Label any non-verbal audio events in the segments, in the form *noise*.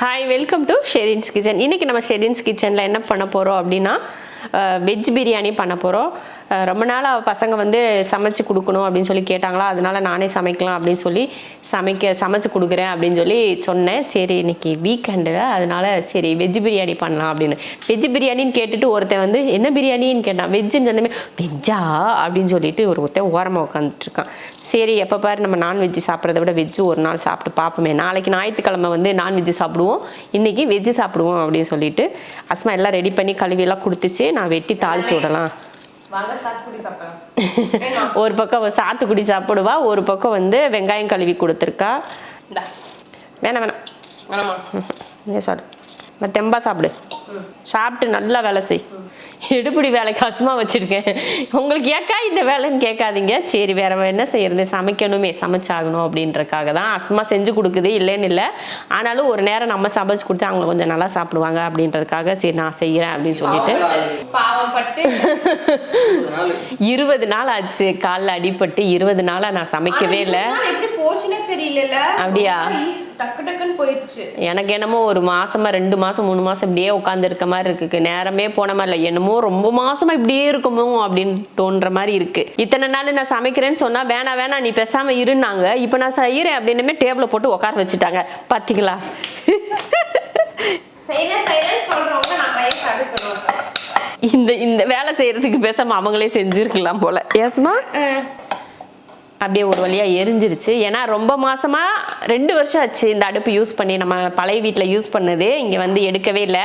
Hi welcome to Sherin's kitchen இன்றைக்கி நம்ம ஷெரின்ஸ் கிச்சனில் என்ன பண்ண போகிறோம் அப்படின்னா வெஜ் பிரியாணி பண்ண போகிறோம் ரொம்ப நாளாக பசங்க வந்து சமைச்சு கொடுக்கணும் அப்படின்னு சொல்லி கேட்டாங்களா? அதனால நானே சமைக்கலாம் அப்படின்னு சொல்லி சமைக்க சமைச்சு கொடுக்குறேன் அப்படின்னு சொல்லி சொன்னேன். சரி இன்னைக்கு வீக்கெண்டு அதனால சரி வெஜ் பிரியாணி பண்ணலாம் அப்படின்னு. வெஜ் பிரியாணின்னு கேட்டுட்டு ஒருத்தன் வந்து என்ன பிரியாணின்னு கேட்டான்? வெஜ்ஜுன்னு சொன்னமே வெஜ்ஜா அப்படின்னு சொல்லிட்டு ஒரு ஒருத்தன் ஓரமாக உட்காந்துட்ருக்கான் சரி எப்போ பாரு நம்ம நான்வெஜ் சாப்பிட்றத விட வெஜ்ஜு ஒரு நாள் சாப்பிட்டு பார்ப்போமே நாளைக்கு ஞாயிற்றுக்கிழமை வந்து நான்வெஜ் சாப்பிடுவோம். இன்றைக்கி வெஜ்ஜு சாப்பிடுவோம் அப்படின்னு சொல்லிட்டு அஸ்மா எல்லாம் ரெடி பண்ணி கழுவி எல்லாம் கொடுத்துச்சு. நான் வெட்டி தாளிச்சு விடலாம். *laughs* ஒரு பக்கம் சாத்துக்குடி சாப்பிடுவா ஒரு பக்கம் வந்து வெங்காயம் கழுவி கொடுத்துருக்கா. வேணாம் வேணாம். வேணாமா? சாப்பிடு. நான் தெம்பா சாப்பிடு. சாப்பிட்டு நல்லா வேலை செய். எடுபடி வேலை கஷ்டமாக வச்சுருக்கேன். உங்களுக்கு ஏக்கா இந்த வேலைன்னு கேட்காதீங்க. சரி வேற என்ன செய்யறது? சமைக்கணுமே சமைச்சாகணும் அப்படின்றக்காக தான் அசுமா செஞ்சு கொடுக்குது இல்லைன்னு இல்லை. ஆனாலும் ஒரு நேரம் நம்ம சமைச்சு கொடுத்து அவங்க கொஞ்சம் நல்லா சாப்பிடுவாங்க அப்படின்றதுக்காக சரி நான் செய்கிறேன் அப்படின்னு சொல்லிட்டு. இருபது நாள் ஆச்சு. காலில் அடிபட்டு இருபது நாளாக நான் சமைக்கவே இல்லை. அப்படியா? எனக்கு என்னமோ ஒரு மாசமா ரெண்டு மாசம் மூணு மாசம் இப்படியே உட்காந்து இருக்க மாதிரி இருக்கு நேரமே போன மாதிரி இல்லை. என்னமோ ரொம்ப மாசமா இப்படியே இருக்குமோ அப்படின்னு தோன்ற மாதிரி இருக்கு. இத்தனை நாள் நான் சமைக்கிறேன்னு சொன்னா வேணாம் வேணாம் நீ பேசாம இருன்னாங்க. இப்போ நான் செய்யறேன் அப்படின்னுமே டேபிள போட்டு உட்கார வச்சுட்டாங்க. பாத்தீங்களா? இந்த இந்த வேலை செய்யறதுக்கு பேசாம அவங்களே செஞ்சிருக்கலாம் போல. ஏசுமா அப்படியே ஒரு வழியா எரிஞ்சிருச்சு. ஏன்னா ரொம்ப மாசமா ரெண்டு வருஷம் ஆச்சு இந்த அடுப்பு யூஸ் பண்ணி நம்ம பழைய வீட்டில் யூஸ் பண்ணது. இங்கே வந்து எடுக்கவே இல்லை.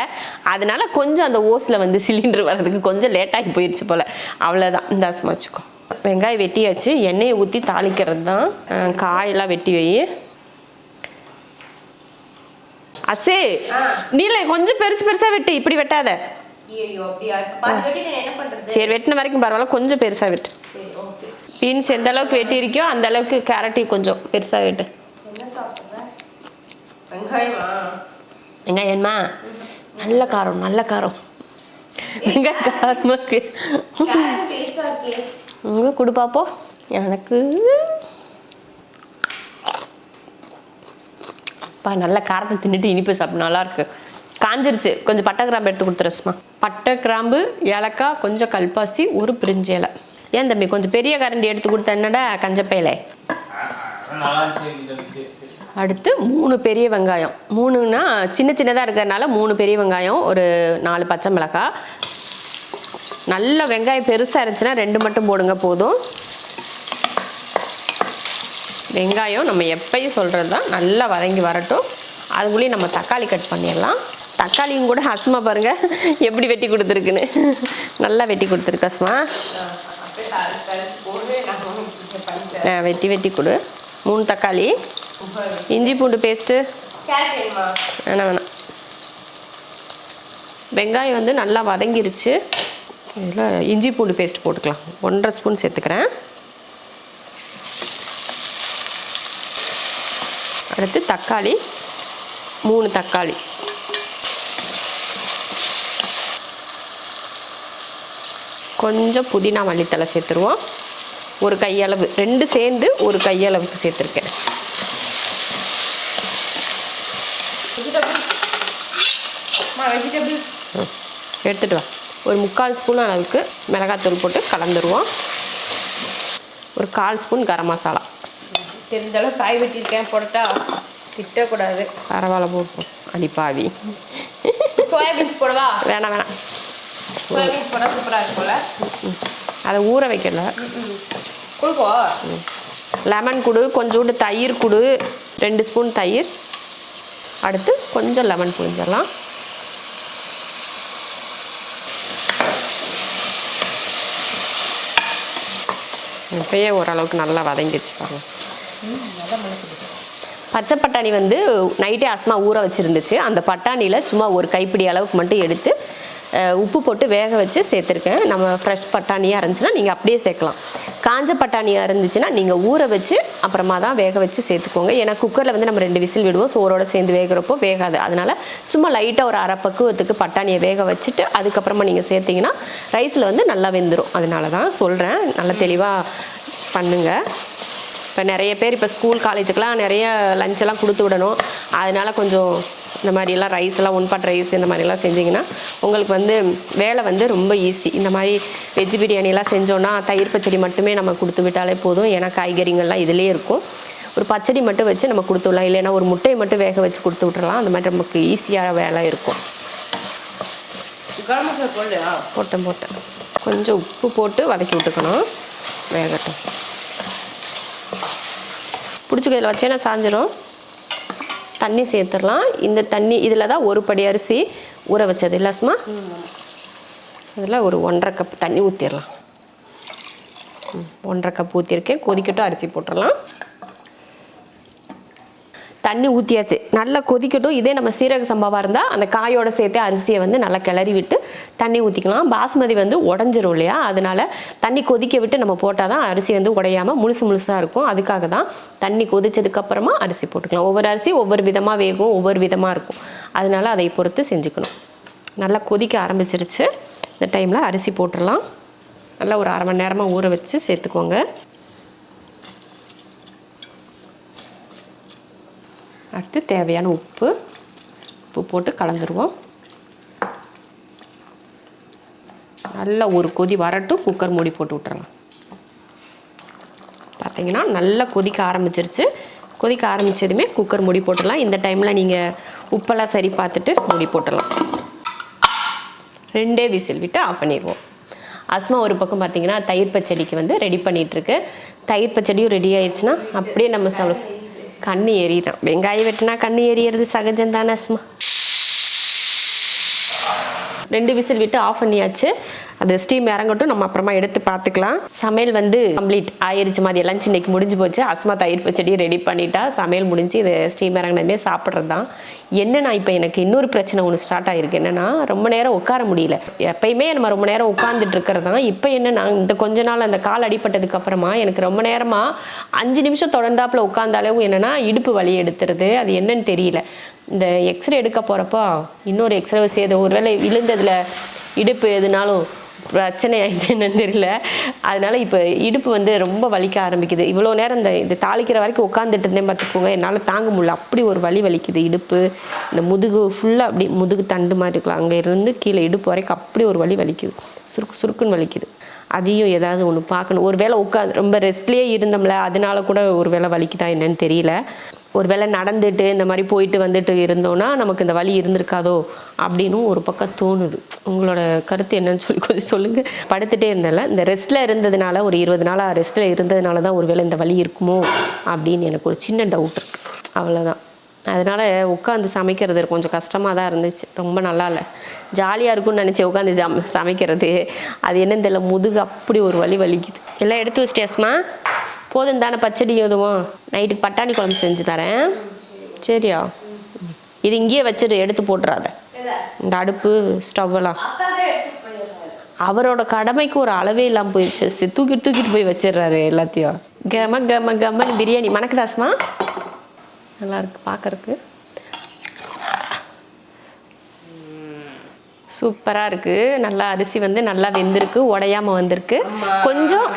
அதனால கொஞ்சம் அந்த ஓஸில் வந்து சிலிண்டர் வர்றதுக்கு கொஞ்சம் லேட்டாகி போயிடுச்சு போல. அவ்வளோதான் இந்த வச்சுக்கோ. வெங்காயம் வெட்டியாச்சு. எண்ணெயை ஊற்றி தாளிக்கிறது தான் காயெல்லாம் வெட்டி வை. அசே நீல கொஞ்சம் பெருசு பெருசா வெட்டு. இப்படி வெட்டாத. சரி வெட்டின வரைக்கும் பரவாயில்ல. கொஞ்சம் பெருசா வெட்டு. பீன்ஸ் எந்த அளவுக்கு வெட்டி இருக்கியோ அந்த அளவுக்கு கேரட்டையும் கொஞ்சம் பெருசா வெட்டு. வெங்காயம்மா? நல்ல காரம் நல்ல காரம். வெங்காய காரமா இருக்கு கேரட் டேஸ்டா இருக்கே உங்க கொடு பாப்போம் எனக்கு. பா நல்ல காரத்தை தின்னுட்டு இனிப்பு சாப்பிட்டு நல்லா இருக்கு. காஞ்சிருச்சு. கொஞ்சம் பட்டை கிராம்பு எடுத்து கொடுத்துருச்சுமா பட்டை கிராம்பு ஏலக்காய் கொஞ்சம் கல்பாசி ஒரு பிரிஞ்சு இலை. ஏன் தம்பி கொஞ்சம் பெரிய கரண்டி எடுத்து கொடுத்த என்னடா கஞ்சப்பையிலே அடுத்து மூணு பெரிய வெங்காயம். மூணுன்னா சின்ன சின்னதாக இருக்கிறதுனால மூணு பெரிய வெங்காயம் ஒரு நாலு பச்சை மிளகாய். நல்ல வெங்காயம் பெருசாக இருந்துச்சுன்னா ரெண்டு மட்டும் போடுங்க போதும். வெங்காயம் நம்ம எப்பயும் சொல்கிறது தான் நல்லா வதங்கி வரட்டும். அதுக்குள்ளேயும் நம்ம தக்காளி கட் பண்ணிடலாம். தக்காளியும் கூட அஸ்மா பாருங்க எப்படி வெட்டி கொடுத்துருக்குன்னு. நல்லா வெட்டி கொடுத்துருக்கு அஸ்மா. ஆ, வெட்டி வெட்டி கொடு. மூணு தக்காளி. இஞ்சி பூண்டு பேஸ்ட்டு வேணாம் வேணாம். வெங்காயம் வந்து நல்லா வதங்கிருச்சு. இதில் இஞ்சி பூண்டு பேஸ்ட் போட்டுக்கலாம். ஒன்றரை ஸ்பூன் சேர்த்துக்கிறேன். அடுத்து தக்காளி. மூணு தக்காளி. கொஞ்சம் புதினா மல்லித்தலை சேர்த்துருவோம். ஒரு கையளவு ரெண்டு சேர்ந்து ஒரு கையளவுக்கு சேர்த்துருக்கேன். எடுத்துட்டு வா. ஒரு முக்கால் ஸ்பூன் அளவுக்கு மிளகாத்தூள் போட்டு கலந்துருவோம். ஒரு கால் ஸ்பூன் கரம் மசாலா. தெரிஞ்ச அளவு காய் வெட்டியிருக்கேன் போட்டா திட்டக்கூடாது. பரவாயில்ல போப்போம் அடிப்பாவி சோயாபீன்ஸ் போடவா? வேணாம் வேணாம். சோயாபீன்ஸ் போட சூப்பராக இருக்கும்ல? அதை ஊற வைக்கல. லெமன் குடு கொஞ்சோண்டு தயிர் குடு. ரெண்டு ஸ்பூன் தயிர். அடுத்து கொஞ்சம் லெமன் புழிஞ்சிடலாம். இப்பயே ஓரளவுக்கு நல்லா வதங்கிடுச்சு பாருங்க. பச்சை பட்டாணி வந்து நைட்டே அஸ்மா ஊற வச்சுருந்துச்சு. அந்த பட்டாணியில் சும்மா ஒரு கைப்பிடி அளவுக்கு மட்டும் எடுத்து உப்பு போட்டு வேக வச்சு சேர்த்துருக்கேன். நம்ம ஃப்ரெஷ் பட்டாணியாக இருந்துச்சுன்னா நீங்கள் அப்படியே சேர்க்கலாம். காஞ்ச பட்டாணியாக இருந்துச்சுன்னா நீங்கள் ஊற வச்சு அப்புறமா தான் வேக வச்சு சேர்த்துக்கோங்க. ஏன்னா குக்கரில் வந்து நம்ம ரெண்டு விசில் விடுவோம். சோறோடு சேர்ந்து வேகிறப்போ வேகாது. அதனால சும்மா லைட்டாக ஒரு அரை பக்குவத்துக்கு பட்டாணியை வேக வச்சுட்டு அதுக்கப்புறமா நீங்கள் சேர்த்தீங்கன்னா ரைஸில் வந்து நல்லா வெந்துடும் அதனால தான் சொல்கிறேன் நல்லா தெளிவாக பண்ணுங்கள் இப்போ நிறைய பேர் இப்போ ஸ்கூல் காலேஜுக்கெலாம் நிறைய லஞ்செல்லாம் கொடுத்து விடணும். அதனால கொஞ்சம் இந்த மாதிரிலாம் ரைஸ் எல்லாம் ஒன் பாட் ரைஸ் இந்த மாதிரிலாம் செஞ்சிங்கன்னா உங்களுக்கு வந்து வேலை வந்து ரொம்ப ஈஸி இந்த மாதிரி வெஜ் பிரியாணிலாம் செஞ்சோன்னா தயிர் பச்சடி மட்டுமே நம்ம கொடுத்து விட்டாலே போதும். ஏன்னா காய்கறிகள்லாம் இதிலே இருக்கும். ஒரு பச்சடி மட்டும் வச்சு நம்ம கொடுத்து விடலாம். இல்லைன்னா ஒரு முட்டையை மட்டும் வேக வச்சு கொடுத்து விட்டுறலாம். அந்த மாதிரி நமக்கு ஈஸியாக வேலை இருக்கும். போட்டேன் போட்டேன். கொஞ்சம் உப்பு போட்டு வதக்கி விட்டுக்கணும். வேகட்டும். பிடிச்சி கையில் வச்சேன்னா சாஞ்சிரும். தண்ணி சேர்த்துடலாம். இந்த தண்ணி இதில் தான் ஒரு படி அரிசி ஊற வச்சது. இல்லை சும்மா அதில் ஒரு ஒன்றரை கப் தண்ணி ஊற்றிடலாம் ஒன்றரை கப் ஊற்றிருக்கேன் கொதிக்கட்டும் அரிசி போட்டுடலாம். தண்ணி ஊற்றியாச்சு நல்லா கொதிக்கட்டும். இதே நம்ம சீரக சம்பாவாக இருந்தால் அந்த காயோட சேர்த்து அரிசியை வந்து நல்லா கிளறி விட்டு தண்ணி ஊற்றிக்கலாம் பாஸ்மதி வந்து உடஞ்சிரும் இல்லையா? அதனால தண்ணி கொதிக்க விட்டு நம்ம போட்டால் தான் அரிசி வந்து உடையாமல் முழுசு முழுசாக இருக்கும். அதுக்காக தான் தண்ணி கொதிச்சதுக்கப்புறமா அரிசி போட்டுக்கலாம். ஒவ்வொரு அரிசி ஒவ்வொரு விதமாக வேகும் ஒவ்வொரு விதமாக இருக்கும். அதனால அதை பொறுத்து செஞ்சுக்கணும். நல்லா கொதிக்க ஆரம்பிச்சிருச்சு. இந்த டைமில் அரிசி போட்டுடலாம். நல்லா ஒரு அரை மணி நேரமாக ஊற வச்சு சேர்த்துக்கோங்க. அடுத்து தேவையான உப்பு. உப்பு போட்டு கலந்துருவோம். நல்லா ஒரு கொதி வரட்டும். குக்கர் மூடி போட்டு விட்டுறலாம். பார்த்தீங்கன்னா நல்லா கொதிக்க ஆரம்பிச்சிருச்சு. கொதிக்க ஆரம்பித்ததுமே குக்கர் மூடி போட்டுடலாம். இந்த டைமில் நீங்கள் உப்பெல்லாம் சரி பார்த்துட்டு மூடி போட்டுடலாம். ரெண்டே விசில் விட்டு ஆஃப் பண்ணிடுவோம். அஸ்மா ஒரு பக்கம் பார்த்தீங்கன்னா தயிர் பச்சடிக்கு வந்து ரெடி பண்ணிகிட்ருக்கு தயிர் பச்சடியும் ரெடி ஆயிடுச்சுன்னா அப்படியே நம்ம சொல்ல கண்ணு எரியிடும் வெங்காயம் வெட்டினா கண்ணு எரியறது சகஜம் தானே அஸ்மா? ரெண்டு விசில் விட்டு ஆஃப் பண்ணியாச்சு. அது ஸ்டீம் இறங்கட்டும் நம்ம அப்புறமா எடுத்து பார்த்துக்கலாம். சமையல் வந்து கம்ப்ளீட் ஆயிருச்சு மாதிரி லஞ்ச் இன்னைக்கு முடிஞ்சு போச்சு. அஸ்மா தயிர் பச்சடி ரெடி பண்ணிட்டா சமையல் முடிஞ்சு இது ஸ்டீம் இறங்கினதுமே சாப்பிட்றது தான். என்னன்னா இப்போ எனக்கு இன்னொரு பிரச்சனை ஒன்று ஸ்டார்ட் ஆயிருக்கு. என்னன்னா ரொம்ப நேரம் உட்கார முடியல. எப்பயுமே நம்ம ரொம்ப நேரம் உட்காந்துட்டு இருக்கிறது தான். இப்போ என்னன்னா இந்த கொஞ்ச நாள் அந்த கால் அடிப்பட்டதுக்கு அப்புறமா எனக்கு ரொம்ப நேரமாக அஞ்சு நிமிஷம் தொடர்ந்தாப்புல உட்காந்தாலே என்னன்னா இடுப்பு வலி எடுத்துருது. அது என்னன்னு தெரியல. இந்த எக்ஸ்ரே எடுக்க போகிறப்போ இன்னொரு எக்ஸ்ரே செய்து ஒருவேளை விழுந்ததுல இடுப்பு எதுனாலும் பிரச்சனை ஆயிடுச்சு என்னன்னு தெரியல. அதனால இப்போ இடுப்பு வந்து ரொம்ப வலிக்க ஆரம்பிக்குது. இவ்வளோ நேரம் இந்த இது தாளிக்கிற வரைக்கும் உட்காந்துட்டு இருந்தேன் பார்த்துக்கோங்க. என்னால் தாங்க முடியல. அப்படி ஒரு வலி வலிக்குது இடுப்பு. இந்த முதுகு ஃபுல்லாக அப்படி முதுகு தண்டு மாதிரி இருக்கலாம் அங்கே இருந்து கீழே இடுப்பு வரைக்கும் அப்படி ஒரு வலி வலிக்குது. சுருக்கு சுருக்குன்னு வலிக்குது. அதையும் ஏதாவது ஒன்று பார்க்கணும். ஒரு வேளை உட்காந்து ரொம்ப ரெஸ்ட்லேயே இருந்தோம்ல அதனால கூட ஒரு வேளை வலிக்குதா என்னன்னு தெரியல. ஒரு வேளை நடந்துட்டு இந்த மாதிரி போயிட்டு வந்துட்டு இருந்தோன்னா நமக்கு இந்த வலி இருந்திருக்காதோ அப்படின்னு ஒரு பக்கம் தோணுது. உங்களோட கருத்து என்னன்னு சொல்லி கொஞ்சம் சொல்லுங்கள் படுத்துட்டே இருந்தேன்ல. இந்த ரெஸ்ட்டில் இருந்ததுனால ஒரு இருபது நாளாக ரெஸ்ட்டில் இருந்ததுனால தான் ஒரு வேளை இந்த வலி இருக்குமோ அப்படின்னு எனக்கு ஒரு சின்ன டவுட் இருக்குது அவ்வளோதான் அதனால் உட்காந்து சமைக்கிறது கொஞ்சம் கஷ்டமாக தான் இருந்துச்சு. ரொம்ப நல்லா இல்லை ஜாலியாக இருக்கும்னு நினச்சி உட்காந்து ஜம் சமைக்கிறது. அது என்னன்னு தெரியல. முதுகு அப்படி ஒரு வலி வலிக்குது. எல்லாம் எடுத்து வச்சிட்டியாஸ்மா போதும் தானே பச்சடி எதுவும்? நைட்டுக்கு பட்டாணி குழம்பு செஞ்சு தரேன். சரியா? இது இங்கேயே வச்சுட்டு எடுத்து போட்டுறாத. இந்த அடுப்பு ஸ்டவ்வெல்லாம் அவரோட கடமைக்கு ஒரு அளவே இல்லாமல் போயிடுச்சு தூக்கிட்டு தூக்கிட்டு போய் வச்சிடுறாரு எல்லாத்தையும். கம கம கமன்னு பிரியாணி. மணக்குதாஸ்மா நல்லாயிருக்கு பார்க்கறக்கு சூப்பராக இருக்கு. நல்லா அரிசி வந்து நல்லா வெந்திருக்கு உடையாம வந்திருக்கு. கொஞ்சம்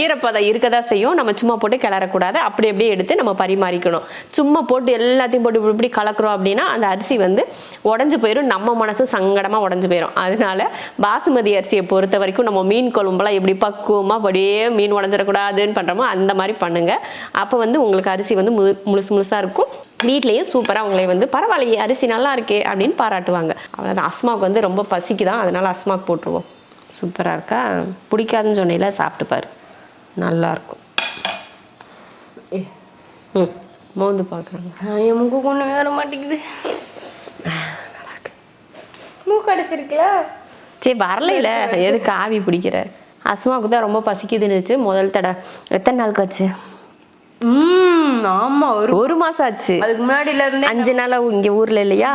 ஈரப்பதம் இருக்கதா செய்யும். நம்ம சும்மா போட்டு கிளறக்கூடாது. அப்படி அப்படியே எடுத்து நம்ம பரிமாறிக்கணும். சும்மா போட்டு எல்லாத்தையும் போட்டு இப்படி இப்படி கலக்குறோம் அப்படின்னா அந்த அரிசி வந்து உடஞ்சு போயிடும் நம்ம மனசும் சங்கடமாக உடஞ்சு போயிடும் அதனால பாசுமதி அரிசியை பொறுத்த வரைக்கும் நம்ம மீன் குழம்புலாம் எப்படி பக்குவமாக அப்படியே மீன் உடஞ்சிடக்கூடாதுன்னு பண்ணுறோமோ அந்த மாதிரி பண்ணுங்க. அப்போ வந்து உங்களுக்கு அரிசி வந்து முழு முழுசு முழுசாக இருக்கும். வீட்லேயும் சூப்பராக உங்களை வந்து பரவாயில்லையே அரிசி நல்லா இருக்கே அப்படின்னு பாராட்டுவாங்க. அவ்வளோதான் அஸ்மாவுக்கு வந்து ரொம்ப பசிக்குதான். அதனால அஸ்மாவுக்கு போட்டுருவோம். சூப்பராக இருக்கா? பிடிக்காதுன்னு சொன்னையில சாப்பிட்டு பாரு. நல்லா இருக்கும். ம். மோந்து பார்க்குறாங்க என் மூக்கு கொண்டு வர மாட்டேங்குது மூக்கு அடைச்சிருக்கல? சரி வரலையில. எதுக்கு ஆவி பிடிக்கிற? அஸ்மாவுக்கு தான் ரொம்ப பசிக்குதுன்னுச்சு. முதல் தடவை. எத்தனை நாள் ஆச்சு? ம். ஆமா ஒரு ஒரு மாசம் ஆச்சு. அதுக்கு முன்னாடில இருந்தே அஞ்சு நாளா இங்க ஊர்ல இல்லையா?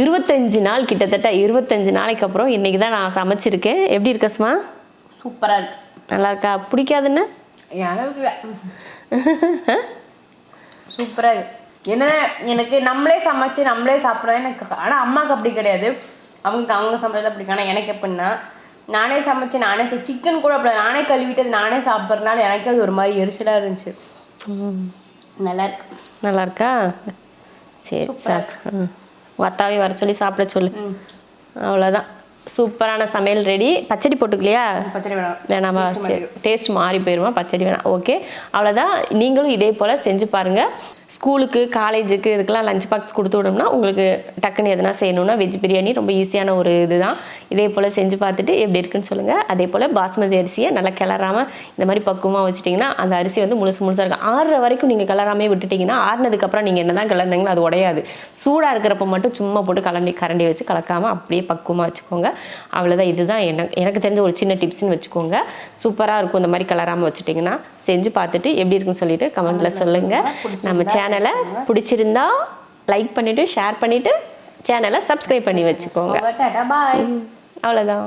இருபத்தஞ்சு நாள் கிட்டத்தட்ட இருபத்தஞ்சு நாளைக்கு அப்புறம் இன்னைக்கு தான் நான் சமைச்சிருக்கேன். எப்படி இருக்க அஸ்மா சூப்பரா இருக்கு. நல்லா இருக்கா? பிடிக்காதுன்னு சூப்பரா இருக்கு. என்ன எனக்கு நம்மளே சமைச்சு நம்மளே சாப்பிட்றது எனக்கு ஆனா அம்மாவுக்கு அப்படி கிடையாது. அவங்க அவங்க சமைச்சது அப்படி ஆனால் எனக்கு எப்படின்னா நானே சமைச்சு நானே சிக்கன் கூட அப்படி நானே கழுவிட்டு நானே சாப்பிட்றதுனால எனக்கே அது ஒரு மாதிரி எரிச்சலா இருந்துச்சு. நல்லா இருக்கு நல்லா இருக்கா சரி சார் உங்கள் அத்தாவையும் வர சொல்லி சாப்பிட சொல்லு. அவ்வளோதான் சூப்பரான சமையல் ரெடி பச்சடி போட்டுக்கலையா? பச்சடி வேணாம். டேஸ்ட் மாறி போயிடுமா பச்சடி வேணாம். ஓகே அவ்வளோதான் நீங்களும் இதே போல் செஞ்சு பாருங்கள் ஸ்கூலுக்கு காலேஜுக்கு இதுக்கெல்லாம் லஞ்ச் பாக்ஸ் கொடுத்து விடணும்னா உங்களுக்கு டக்குன்னு எதனா செய்யணும்னா வெஜ் பிரியாணி ரொம்ப ஈஸியான ஒரு இதுதான். இதே போல் செஞ்சு பார்த்துட்டு எப்படி இருக்குன்னு சொல்லுங்கள் அதே போல் பாஸ்மதி அரிசியை நல்லா கிளறாமல் இந்த மாதிரி பக்குவமாக வச்சுட்டிங்கன்னா அந்த அரிசி வந்து முழுசு முழுசாக இருக்கும். ஆறுற வரைக்கும் நீங்கள் கிளறாமே விட்டுட்டிங்கன்னா ஆறுனதுக்கப்புறம் நீங்கள் என்ன தான் கிளறினீங்களோ அது உடையாது. சூடாக இருக்கிறப்ப மட்டும் சும்மா போட்டு கலண்டி கரண்டி வச்சு கலக்காமல் அப்படியே பக்குவமாக வச்சுக்கோங்க. அவ்வளோதான் இதுதான். எனக்கு எனக்கு தெரிஞ்ச ஒரு சின்ன டிப்ஸ்னு வச்சுக்கோங்க. சூப்பராக இருக்கும் இந்த மாதிரி கலராமல் வச்சுட்டிங்கன்னா செஞ்சு பார்த்துட்டு எப்படி இருக்குன்னு சொல்லிட்டு கமெண்ட்டில் சொல்லுங்கள் நம்ம சேனலை பிடிச்சிருந்தா லைக் பண்ணிவிட்டு ஷேர் பண்ணிவிட்டு சேனலை சப்ஸ்கிரைப் பண்ணி வச்சுக்கோங்க. அவ்வளோதான்